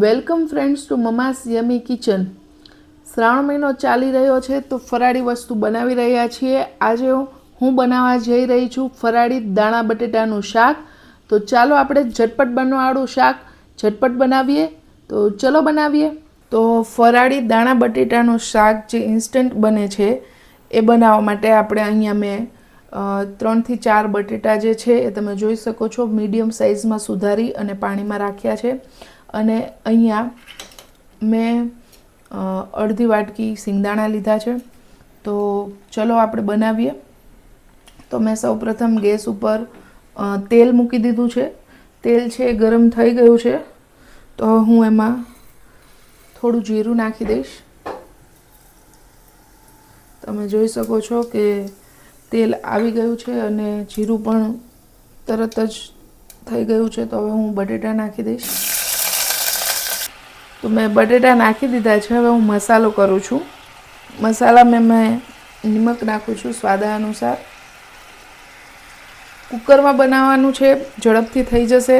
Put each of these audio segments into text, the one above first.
Welcome friends to Mama's Yummy Kitchen. Shravan મહિનો ચાલી રહ્યો છે તો ફરાળી વસ્તુ બનાવી રહ્યા છીએ. આજે હું બનાવવા જઈ રહી છું ફરાળી દાણા બટેટાનું શાક. તો ચાલો આપણે ઝટપટ બનવાવાળું શાક ઝટપટ બનાવીએ. તો ચલો બનાવીએ. તો ફરાળી દાણા બટેટાનું શાક જે ઇન્સ્ટન્ટ બને છે, એ બનાવવા માટે આપણે અહીંયા મેં ત્રણથી ચાર બટેટા જે છે એ તમે જોઈ શકો છો. મીડિયમ સાઇઝમાં સુધારી અને પાણીમાં રાખ્યા છે. અને અહીંયા મેં અડધી વાટકી સિંગદાણા લીધા છે. તો ચલો આપણે બનાવીએ. તો મેં સૌપ્રથમ ગેસ ઉપર તેલ મૂકી દીધું છે. તેલ છે એ ગરમ થઈ ગયું છે. તો હું એમાં થોડું જીરું નાખી દઈશ. તમે જોઈ શકો છો કે તેલ આવી ગયું છે અને જીરું પણ તરત જ થઈ ગયું છે. તો હવે હું બટેટા નાખી દઈશ. તો મેં બટેટા નાખી દીધા છે. હવે હું મસાલો કરું છું. મસાલામાં મેં નિમક નાખું છું સ્વાદ અનુસાર કુકરમાં બનાવવાનું છે. ઝડપથી થઈ જશે.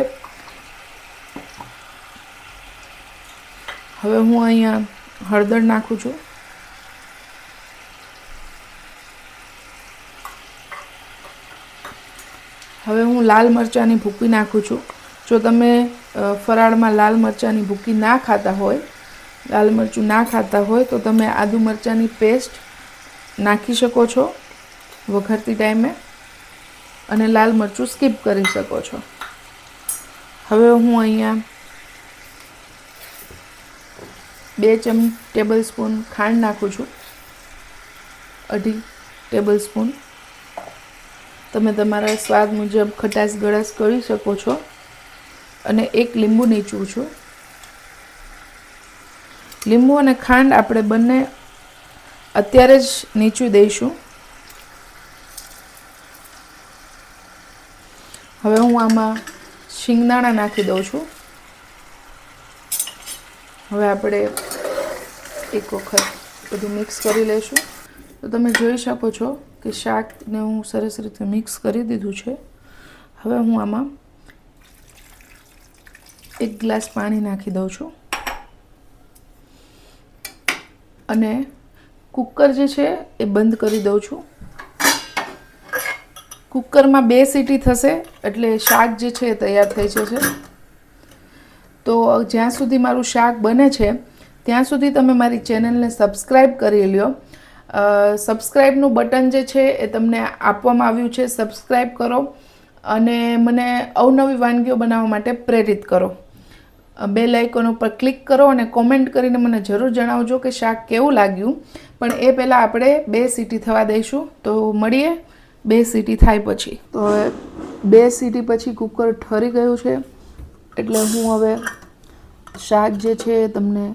હવે હું અહીંયા હળદર નાખું છું. હવે હું લાલ મરચાંની ભૂકી નાખું છું. જો તમે ફરાળમાં લાલ મરચાંની ભૂકી ના ખાતા હોય, લાલ મરચું ના ખાતા હોય, તો તમે આદુ મરચાંની પેસ્ટ નાખી શકો છો વઘારતી ટાઈમે અને લાલ મરચું સ્કીપ કરી શકો છો. હવે હું અહીંયા બે ચમ ટેબલ સ્પૂન ખાંડ નાખું છું. અઢી ટેબલ સ્પૂન તમે તમારા સ્વાદ મુજબ ખટાશ ગળાશ કરી શકો છો. અને એક લીંબુ નીચું છું. લીંબુ અને ખાંડ આપણે બંને અત્યારે જ નીચું દઈશું. હવે હું આમાં શિંગદાણા નાખી દઉં છું. હવે આપણે એક વખત બધું મિક્સ કરી લઈશું. તો તમે જોઈ શકો છો કે શાકને હું સરસ રીતે મિક્સ કરી દીધું છે. હવે હું આમાં એક ગ્લાસ પાણી નાખી દઉં છું. અને કુકર જે છે એ બંધ કરી દઉં છું. કુકરમાં બે સીટી થશે એટલે શાક જે છે એ તૈયાર થઈ જશે. તો જ્યાં સુધી મારું શાક બને છે, ત્યાં સુધી તમે મારી ચેનલને સબસ્ક્રાઈબ કરી લ્યો. સબસ્ક્રાઈબનું બટન જે છે એ તમને આપવામાં આવ્યું છે સબસ્ક્રાઈબ કરો. અને મને અવનવી વાનગીઓ બનાવવા માટે પ્રેરિત કરો. બે લાઇકોન ઉપર ક્લિક કરો અને કોમેન્ટ કરીને મને જરૂર જણાવજો કે શાક કેવું લાગ્યું. પણ એ પહેલાં આપણે બે સીટી થવા દઈશું. તો મળીએ બે સીટી થાય પછી. તો બે સીટી પછી કુકર ઠરી ગયું છે. એટલે હું હવે શાક જે છે એ તમને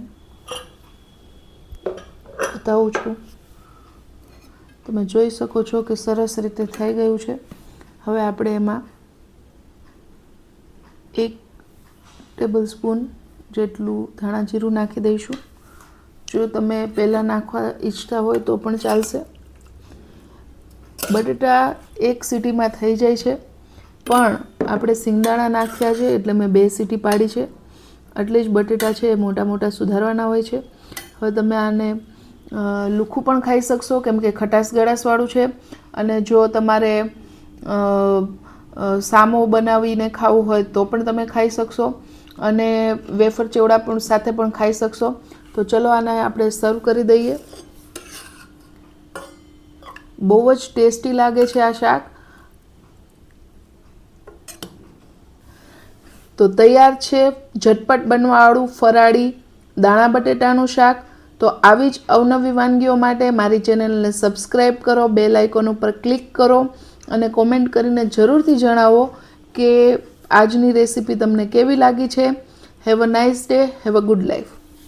બતાવું છું. તમે જોઈ શકો છો કે સરસ રીતે થઈ ગયું છે. હવે આપણે એમાં એક ટેબલ સ્પૂન જેટલું ધાણા જીરું નાખી દઈશું. જો તમે પહેલાં નાખવા ઈચ્છતા હોય તો પણ ચાલશે. બટેટા એક સીટીમાં થઈ જાય છે, પણ આપણે સિંગદાણા નાખ્યા છે એટલે મેં બે સીટી પાડી છે. એટલે જ બટેટા છે એ મોટા મોટા સુધારવાના હોય છે. હવે તમે આને લુખું પણ ખાઈ શકશો, કેમ કે ખટાશ ગળાશવાળું છે. અને જો તમારે સામો બનાવીને ખાવું હોય તો પણ તમે ખાઈ શકશો. અને વેફર ચેવડા પણ સાથે પણ ખાઈ શકશો. તો ચલો આને આપણે સર્વ કરી દઈએ. બહુ જ ટેસ્ટી લાગે છે આ શાક. તો તૈયાર છે ઝટપટ બનવાવાળું ફરાળી દાણા બટેટાનું શાક. તો આવી જ અવનવી વાનગીઓ માટે મારી ચેનલને સબસ્ક્રાઈબ કરો બે લાઇકોન ઉપર ક્લિક કરો અને કોમેન્ટ કરીને જરૂરથી જણાવો કે આજની રેસીપી તમને કેવી લાગી છે? Have a nice day have a good life